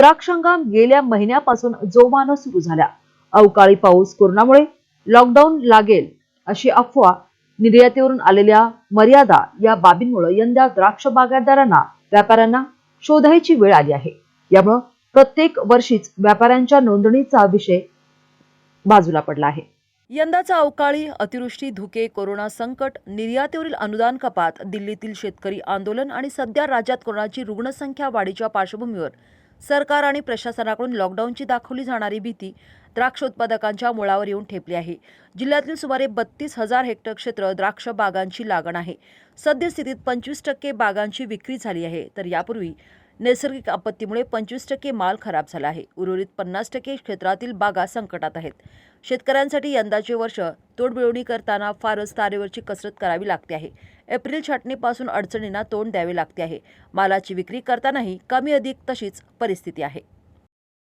द्राक्ष हंगाम गेल्या महिन्यापासून जोमानं सुरू झाला अवकाळी पाऊस कोरोनामुळे लॉकडाऊन लागेल अशी अफवा निर्यातीवरून आलेल्या मर्यादा या बाबींमुळे यंदा द्राक्ष बागायतदारांना व्यापाऱ्यांना शोधायची वेळ आली आहे. यामुळं प्रत्येक वर्षीच व्यापाऱ्यांच्या नोंदणीचा विषय बाजूला पडला आहे. यंदाचा अवकाळी अतिवृष्टी धुके कोरोना संकट निर्यातीवरील अनुदान कपात दिल्लीतील शेतकरी आंदोलन आणि सध्या राज्यात कोरोनाची रुग्णसंख्या वाढीच्या पार्श्वभूमीवर सरकार आणि प्रशासनाकडून लॉकडाऊनची दाखवली जाणारी भीती द्राक्ष उत्पादकांच्या मुळावर येऊन ठेपली आहे. जिल्ह्यातील सुमारे बत्तीस हजार हेक्टर क्षेत्र द्राक्ष बागांची लागण आहे. सद्यस्थितीत पंचवीस टक्के बागांची विक्री झाली आहे. तर यापूर्वी नैसर्गिक आपत्तीमुळे पंचवीस टक्के माल खराब झाला आहे. उर्वरित पन्नास टक्के क्षेत्रातील बागा संकटात आहेत. शेतकऱ्यांसाठी यंदाचे वर्ष तोडमिळवणी करताना फारच तारेवरची कसरत करावी लागते आहे. एप्रिल छाटणीपासून अडचणींना तोंड द्यावे लागते आहे. मालाची विक्री करतानाही कमी अधिक तशीच परिस्थिती आहे.